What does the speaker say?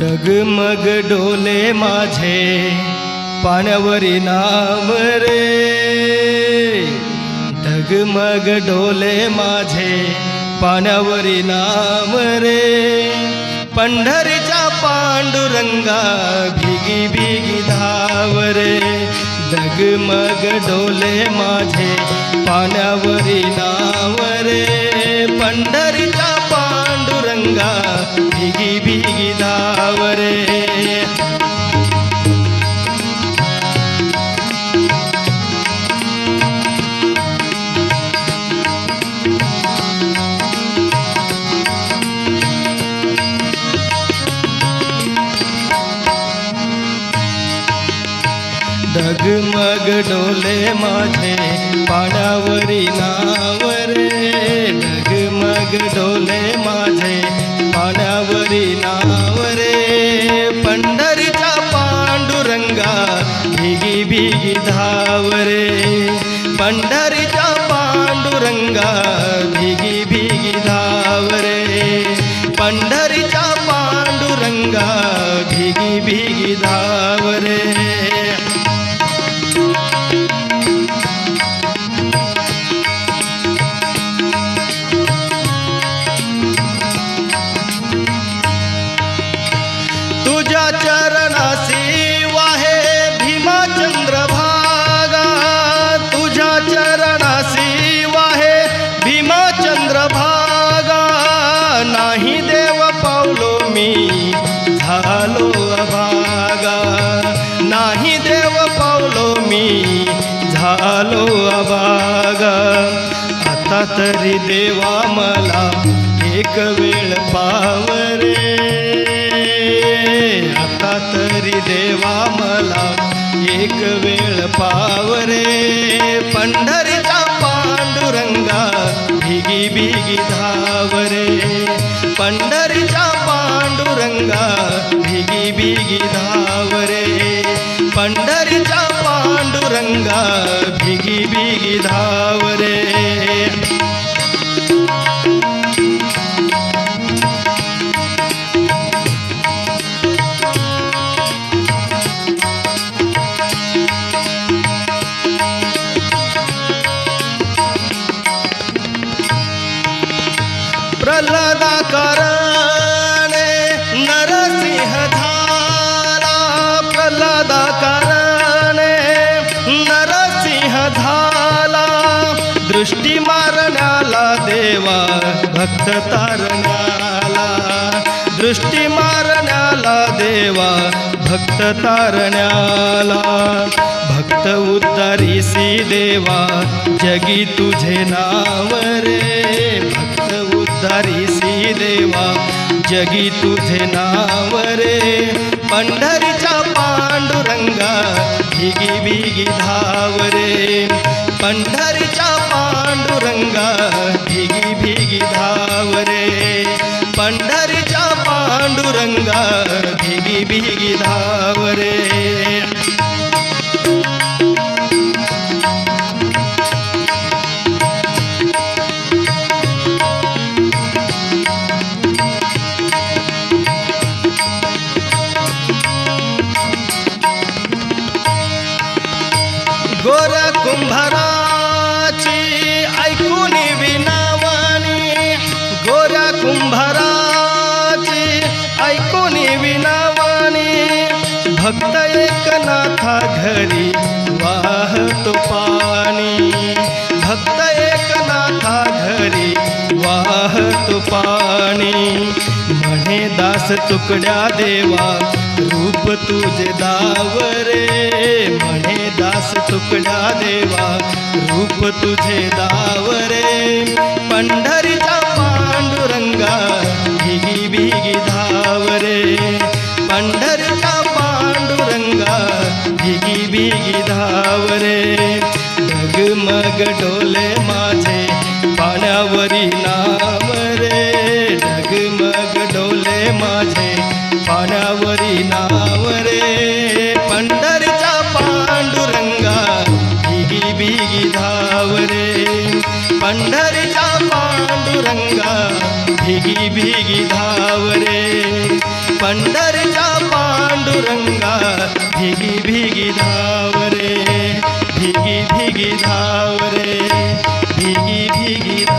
डगमग डोले माझे पाण्यावरी नाम रे. डगमग डोले माझे पाण्यावरी नाम रे. पंढरीच्या पांडुरंगा भिगी भिगी धाव रे. डगमग डोले माझे पाण्यावरी नाम रे. पंढरीच्या डगमग डोले माझे पाण्यावरी नाव रे डगमग डोले माझे पाण्यावरी नाव रे पंढरीच्या पांडुरंगा भिगी भिगी धाव रे पंढरीच्या पांडुरंगा भिगी भिगी धाव रे पंढरीच्या अभागा. नाही देव पावलो मी झालो अभागा. आता तरी देवा मला एक वेळ पावरे. आता तरी देवा मला एक वेळ पावरे. पंढरीचा पांडुरंगा भिगी भिगी पंढरीचा पांडुरंगा भिगी भिगी धावरे. प्रल्हादाकारणे नरसिंह धा प्रल्हादाकारणे नरसिंह झाला. दृष्टी मारण्याला देवा भक्त तारण्याला. दृष्टी मारण्याला देवा भक्त तारण्याला. भक्त उद्धारीसी देवा जगी तुझे नाव रे. भक्त उद्धारीसी देवा जगी तुझे नाव रे. पंढरीच्या पांडुरंगा भिगी भिगी धाव रे. पंढरीच्या पांडुरंगा एकनाथा घरी वाहतो पाणी. भक्त एकनाथा घरी वाहतो पाणी. म्हणे दास तुकड्या देवा रूप तुझे दावरे. म्हणे दास तुकड्या देवा रूप तुझे दावरे. ढगमग डोले माझे पाण्यावरी नाम रे ढगमग डोले माझे पाण्यावरी नाव रे पंढरीचा पांडुरंगा भिगी भिगी धाव रे पंढरीचा पांडुरंगा भिगी भिगी धाव रे पंढरीच्या पांडुरंगा भिगी भिगी धाव रे भिगी भिगी धाव रे भिगी भिगी धाव